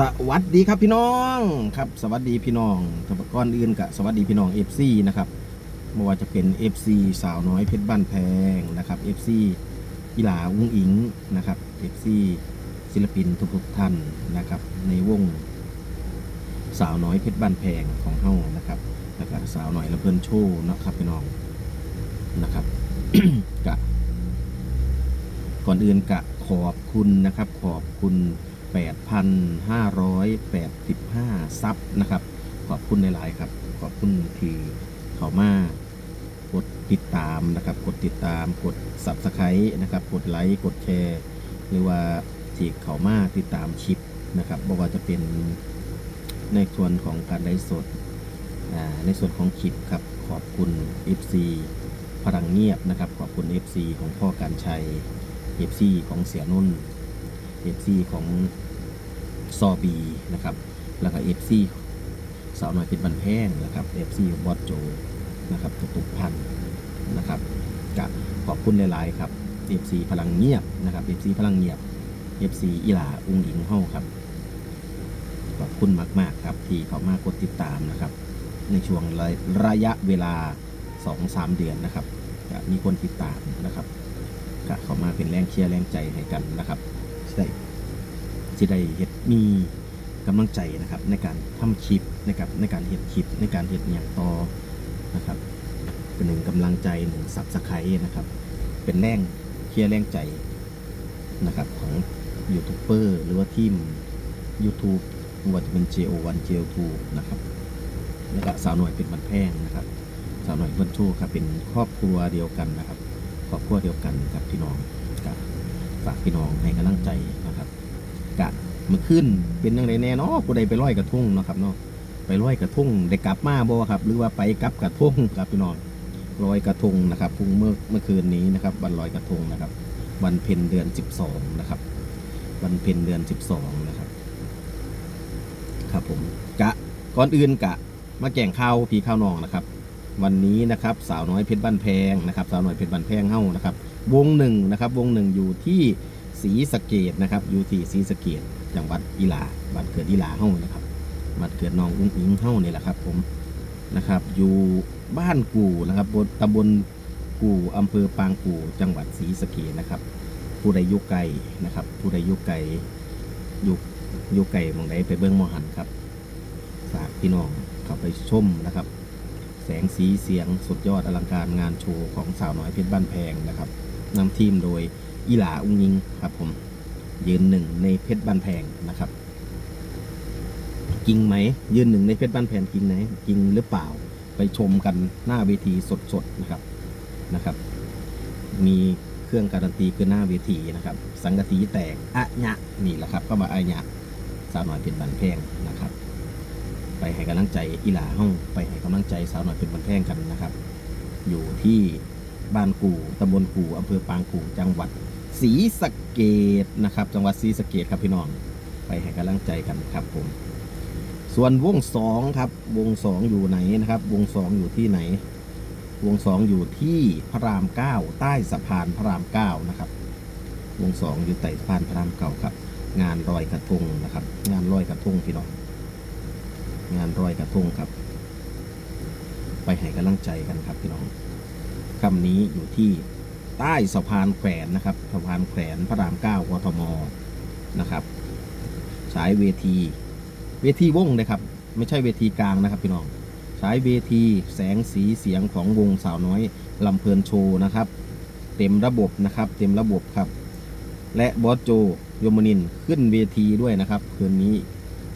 สวัสดีครับพี่น้องครับ สวัสดีพี่น้องกับก่อนอื่นกับสวัสดีพี่น้อง FC นะครับไม่ว่าจะเป็น FC สาวน้อยเพชรบ้านแพงนะครับ FC กีฬาอุ้งอิงนะครับ FC ศิลปินทุกๆท่านนะครับ ในวงสาวน้อยเพชรบ้านแพงของเฮานะครับแล้วก็สาวน้อยละเพิ่นโชว์นะครับพี่น้องนะครับกะก่อนอื่นกะขอบคุณนะครับ ขอบคุณ 8,585 ซับนะครับ ขอบคุณในไลน์ครับ ขอบคุณที่เขามากดติดตามนะครับ กดติดตามกด Subscribe นะครับ กดไลค์กดแชร์ หรือว่าที่เขามาติดตามคลิปนะครับบอกว่าจะเป็นในส่วนของการไลฟ์สดในส่วนของคลิปครับขอบคุณ FC พลังเงียบนะครับ ขอบคุณ FC ของพ่อการชัย FC ของเสียนุ่น FC ของซอบีนะครับ แล้วก็ FC สาวน้อยเพชรบันแพงนะครับ FC ของบอสโจนะครับทุกๆพันนะครับกับขอบคุณหลายๆครับ FC พลังเงียบนะครับ FC พลังเงียบ FC อีหลาอุ้งหญิงเฮาครับขอบคุณมาก ๆ ครับ ที่เขามากดติดตามนะครับ ในช่วงระระยะเวลา 2-3 เดือนนะครับมีคนติดตามนะครับเขามาเป็นแรงเชียร์แรงใจให้กันนะครับ สิได้สิได้เฮ็ดมีกำลังใจนะครับในการทำคลิปนะครับในการเฮ็ดคลิปในการเฮ็ดอย่างต่อนะครับเป็นหนึ่งกำลังใจหนึ่งสับสไครนะครับ เป็นแรงเชียร์แรงใจนะครับของยูทูบเบอร์หรือว่าทีม YouTube ว่าจะเป็น JO1 JO2 นะครับแล้วก็สาวหน่อยเป็นบันแพงนะครับสาวหน่อยเบิ้ลโชครับเป็นครอบครัวเดียวกันนะครับครอบครัวเดียวกันกับพี่น้อง ฝากพี่น้องให้กำลังใจนะครับกะมื่อขึ้นเป็นยังไงแน่เนาะผู้ใดไปร้อยกระทุ่งนะครับเนาะไปร้อยกระทุ่งได้กลับมาบ่ครับ หรือว่าไปกลับกระทุ่งครับพี่น้องร้อยกระทงนะครับพรุ่งเมื่อเมื่อคืนนี้นะครับวันลอยกระทงนะครับ วันเพ็ญเดือน 12 นะครับ วันเพ็ญเดือน 12 นะครับ ครับผมกะก่อนอื่นกะมาแก่งข้าวพีข้าวนองนะครับ วันนี้นะครับ สาวน้อยเพชรบ้านแพงนะครับ สาวน้อยเพชรบ้านแพงเฮ้านะครับ วงหนึ่งนะครับ วงหนึ่งอยู่ที่ศรีสะเกดนะครับอยู่ที่ศรีสะเกดจังหวัดอีหลาบ้านเกิดอีหลาเฮ้านะครับบ้านเกิดน้องอุ้งอิงเฮ้านี่แหละครับ ผมนะครับ อยู่บ้านกู่นะครับบนตำบลกู่อำเภอปางกู่จังหวัดศรีสะเกดนะครับ ผู้ใดอยุไกลนะครับ ผู้ใดอยุไกลอยุยุไกลมองใดไปเบิ้องมอหันครับฝากพี่น้องเข้าไปชมนะครับ แสงสีเสียงสุดยอดอลังการงานโชว์ของสาวน้อยเพชรบ้านแพงนะครับ นำทีมโดยอีหลาอุ้งยิงครับผมยืนหนึ่งในเพชรบ้านแพงนะครับจริงไหม ยืนหนึ่งในเพชรบ้านแพงจริงไหมจริงหรือเปล่าไปชมกันหน้าเวทีสดๆนะครับนะครับ มีเครื่องการันตีคือหน้าเวทีนะครับ สังกะสีแตกอะญะนี่แหละครับ ก็มาอะญะสาวหน้อยเพชรบ้านแพงนะครับ ไปให้กำลังใจอีหลาห้องไปให้กำลังใจสาวหน่อยเป็นบันแพงกันนะครับ อยู่ที่ บ้านกู่ตำบลกู่อำเภอปางกู่จังหวัดศรีสะเกดนะครับ จังหวัดศรีสะเกดครับพี่น้อง ไปให้กำลังใจกันครับผม ส่วนวงสองครับ วงสองอยู่ไหนนะครับ วงสองอยู่ที่ไหน วงสองอยู่ที่พระรามเก้าใต้สะพานพระรามเก้านะครับ วงสองอยู่ใต้สะพานพระรามเก้าครับ งานลอยกระทงนะครับ งานลอยกระทงพี่น้อง งานรอยกระทงครับ ไปให้กำลังใจกันครับพี่น้อง คำนี้อยู่ที่ใต้สะพานแขวนนะครับสะพานแขวนพระรามเก้ากทมนะครับสายเวที เวทีวงนะครับ ไม่ใช่เวทีกลางนะครับพี่น้องสายเวทีแสงสีเสียงของวงสาวน้อยลำเพลินโชว์นะครับ เต็มระบบนะครับ เต็มระบบครับ และบอสโจโยมนินขึ้นเวทีด้วยนะครับคืนนี้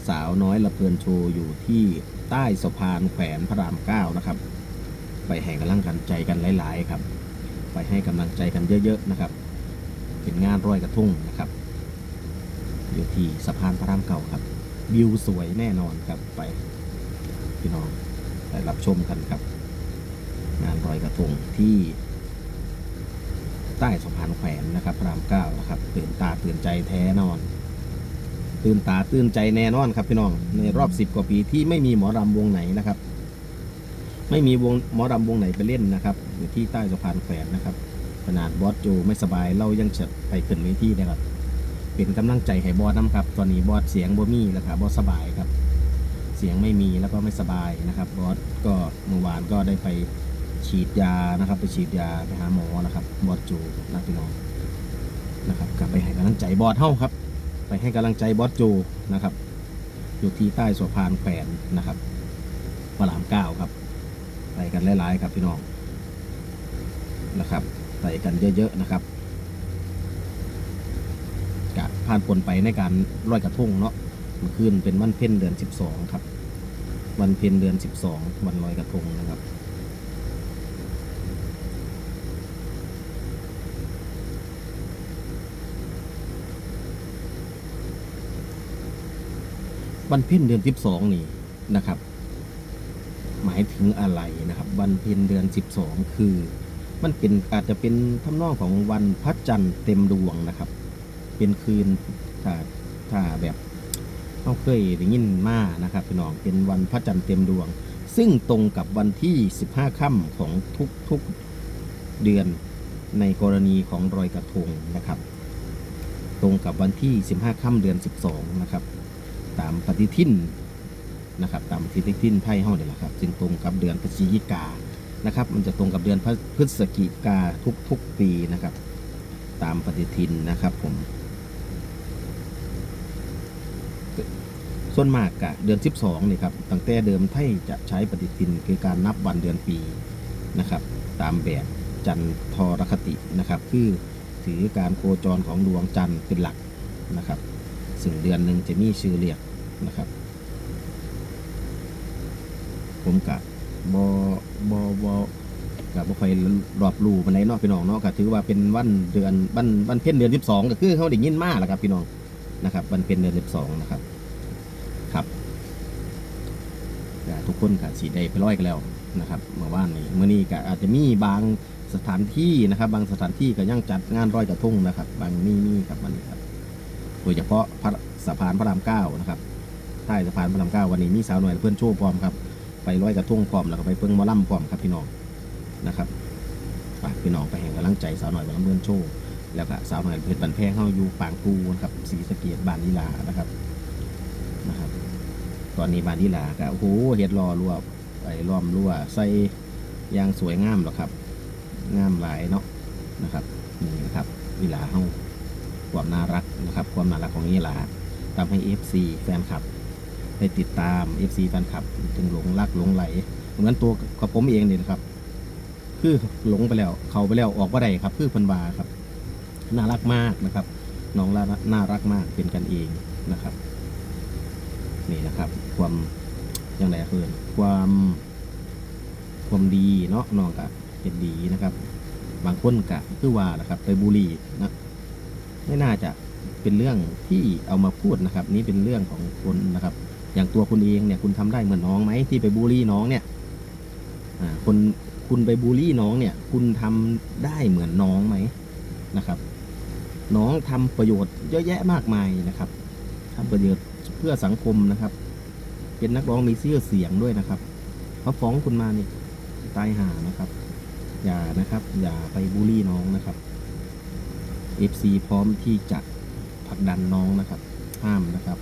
สาวน้อยละเพลินโชว์อยู่ที่ใต้สะพานแขวนพระรามเก้านะครับ ไปให้กำลังใจกันหลาย ๆ ครับ ไปให้กำลังใจกันเยอะ ๆ นะครับ เป็นงานร้อยกระทุ่งนะครับอยู่ที่สะพานพระรามเก่าครับ วิวสวยแน่นอนครับไปพี่น้องไปรับชมกันครับ งานร้อยกระทงที่ ใต้สะพานแขวนนะครับพระรามเก้านะครับตื่นตาตื่นใจแท้นอน ตื่นตาตื่นใจแน่นอนครับพี่น้องในรอบสิบกว่าปีที่ไม่มีหมอรำวงไหนนะครับ ไม่มีวงหมอรำวงไหนไปเล่นนะครับอยู่ที่ใต้สะพานแขวนนะครับ ขนาดบอสโจไม่สบายเรายังเฉิดไปขึ้นเวทีนะครับ เป็นกำลังใจให้บอสน้ำครับ ตอนนี้บอสเสียงบ่มีแล้วครับบอสสบายครับ เสียงไม่มีแล้วก็ไม่สบายนะครับบอสก็เมื่อวานก็ได้ไปฉีดยานะครับ ไปฉีดยาไปหาหมอนะครับ บอสจูนะพี่น้องนะครับกลับไปให้กำลังใจบอสเท่าครับ ไปให้กำลังใจบอสจูนะครับ อยู่ที่ใต้สะพานแขวนนะครับพระรามเก้าครับ ไปกันหลายๆครับพี่น้องนะครับไปกันเยอะๆนะครับกะผ่านผลไปในการลอยกระทงเนาะเมื่อคืนเป็นวันเพ็ญเดือน 12 ครับ วันเพ็ญเดือน 12 วันลอยกระทงนะครับวันเพ็ญเดือน 12 นี่นะครับ หมายถึงอะไร วันเพ็ญเดือน 12 คือ มันเป็นอาจจะเป็นทำนองของวันพระจันทร์เต็มดวงนะครับ เป็นคืนถ้าถ้าแบบเขาเคยได้ยินมานะครับพี่น้องเป็นวันพระจันทร์เต็มดวง ซึ่งตรงกับวันที่ 15 ค่ำของทุกทุกเดือนในกรณีของรอยกระทงนะครับ ตรงกับวันที่ 15 ค่ำเดือน 12 นะครับ ตามปฏิทิน นะครับตามปฏิทินไพ่ห้องเนี่ยแหละครับจึงตรงกับเดือนพฤศจิกานะครับ มันจะตรงกับเดือนพฤศจิกาทุกๆปีนะครับ ตามปฏิทินนะครับผมส่วนมากกะเดือน 12นี่ครับตั้งแต่เดิมไทยจะใช้ปฏิทินคือการนับวันเดือนปีนะครับ ตามแบบจันทรคตินะครับ คือถือการโคจรของดวงจันทร์เป็นหลักนะครับ ซึ่งเดือนหนึ่งจะมีชื่อเรียกนะครับ ผมกะบอบอบกะบ่ค่อยรอบรู้ปานใดเนาะพี่น้องเนาะก็ถือว่าเป็นวันเดือนวันวันเพ็ญเดือน12ก็คือเขาได้ยินมาแหละครับพี่น้องนะครับวันเพ็ญเดือน12นะครับครับทุกคนก็สีได้ไปร้อยกันแล้วนะครับเมื่อวานนี้เมื่อนี้ก็อาจจะมีบางสถานที่นะครับ บางสถานที่ก็ยังจัดงานร้อยกระทงนะครับ บางนี่นี่ครับวันนี้ครับโดยเฉพาะพระสะพานพระรามเก้านะครับใต้สะพานพระรามเก้าวันนี้มีสาวหน่อยเพื่อนโชว์พร้อมครับ ไปร้อยกระทุ่งพร้อมแล้วก็ไปเพิ่งมอลำพร้อมครับพี่น้องนะครับฝากพี่น้องไปแห่งกำลังใจสาวหน่อยวันลำเพื่อนโชว์แล้วก็สาวหน่อยเพชรบันแพงเข้าอยู่ปางกูนะครับสีสะเกียบานนิลานะครับนะครับ ตอนนี้บานนิลาก็โอ้โหเฮ็ดรอรั่วไปล้อมรั่วใส่ยางสวยงามหรอครับงามหลายเนาะนะครับนี่นะครับนิลาเฮาความน่ารักนะครับ ความน่ารักของนี่แหละทำให้ FC แฟนคลับ ได้ติดตาม FC แฟนคลับถึงหลงรักหลงไหลเหมือนตัวกับผมเองเนี่ยนะครับ คือหลงไปแล้ว เขาไปแล้วออกว่าใดครับ คือพันวาครับน่ารักมากนะครับ น้องละน่ารักมากเป็นกันเองนะครับ นี่นะครับ ความอย่างไรเพื่อนความความดีเนาะน้องกะเป็นดีนะครับ บางคนกะคือว่านะครับ ไปบูลลีนะไม่น่าจะเป็นเรื่องที่เอามาพูดนะครับ นี่เป็นเรื่องของคนนะครับ อย่างตัวคุณเองเนี่ยคุณทำได้เหมือนน้องไหมที่ไปบูลลี่น้องเนี่ยคนคุณไปบูลลี่น้องเนี่ย คุณทำได้เหมือนน้องไหมนะครับ น้องทำประโยชน์เยอะแยะมากมายนะครับทำประโยชน์เพื่อสังคมนะครับ เป็นนักร้องมีชื่อเสียงด้วยนะครับเขาฟ้องคุณมานี่ตายห่านะครับ อย่านะครับ อย่าไปบูลลี่น้องนะครับ FC พร้อมที่จะผลักดันน้องนะครับ ห้ามนะครับ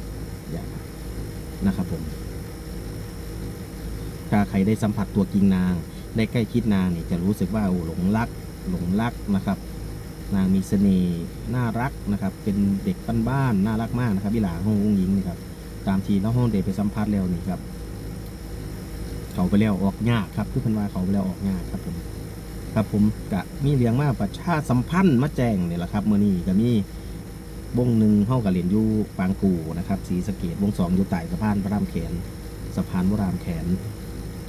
อย่า นะครับผมถ้าใครได้สัมผัสตัวกิงนาง ได้ใกล้ชิดนางนี่จะรู้สึกว่าโอ้หลงรัก หลงรักนะครับ นางมีเสน่ห์น่ารักนะครับ เป็นเด็กบ้านๆน่ารักมากนะครับวิหลาห้ององหญิงนี่ครับ ตามทีแล้วห้องเด็กไปสัมผัสแล้วนี่ครับ เขาไปแล้วออกยากครับคือพันว่าเขาไปแล้วออกยากครับผมครับผมกะมีเลี้ยงมาประชาสัมพันธ์มาแจ้งเนี่ยแหละครับเมื่อนี้ก็มี วงหนึ่งเข้ากับเหรียญยูปางกูนะครับสีสเกตวงสองอยู่ใต้สะพานพระรามแขนสะพานพระรามแขน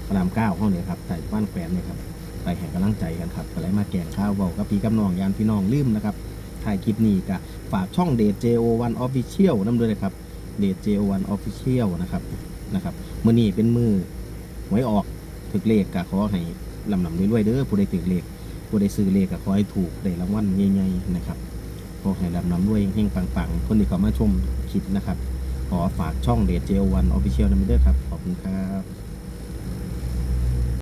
พระรามเก้าเข้าเนี่ยครับใต้สะพานแขวนเนี่ยครับไปแห่งกำลังใจกันครับก็เลยมาแก่งข้าวเบากับพี่กับน้องยานพี่น้องลืมนะครับถ่ายคลิปนี้ก็ฝากช่องเดท JO1 Official นำด้วยนะครับเดท JO1 Official นะครับนะครับมือนี้เป็นมือหวยออกถึกเลขก็ขอให้ลำลำรวยๆเด้อผู้ใดถือเลขผู้ใดซื้อเลขก็ขอให้ถูกได้รางวัลใหญ่ๆนะครับ ขอให้ลำลำด้วยเฮงปังๆ คนที่เขามาชมคลิปนะครับ ขอฝากช่องเดทเจลวันออฟฟิเชียลนำไปด้วยครับ ขอบคุณครับ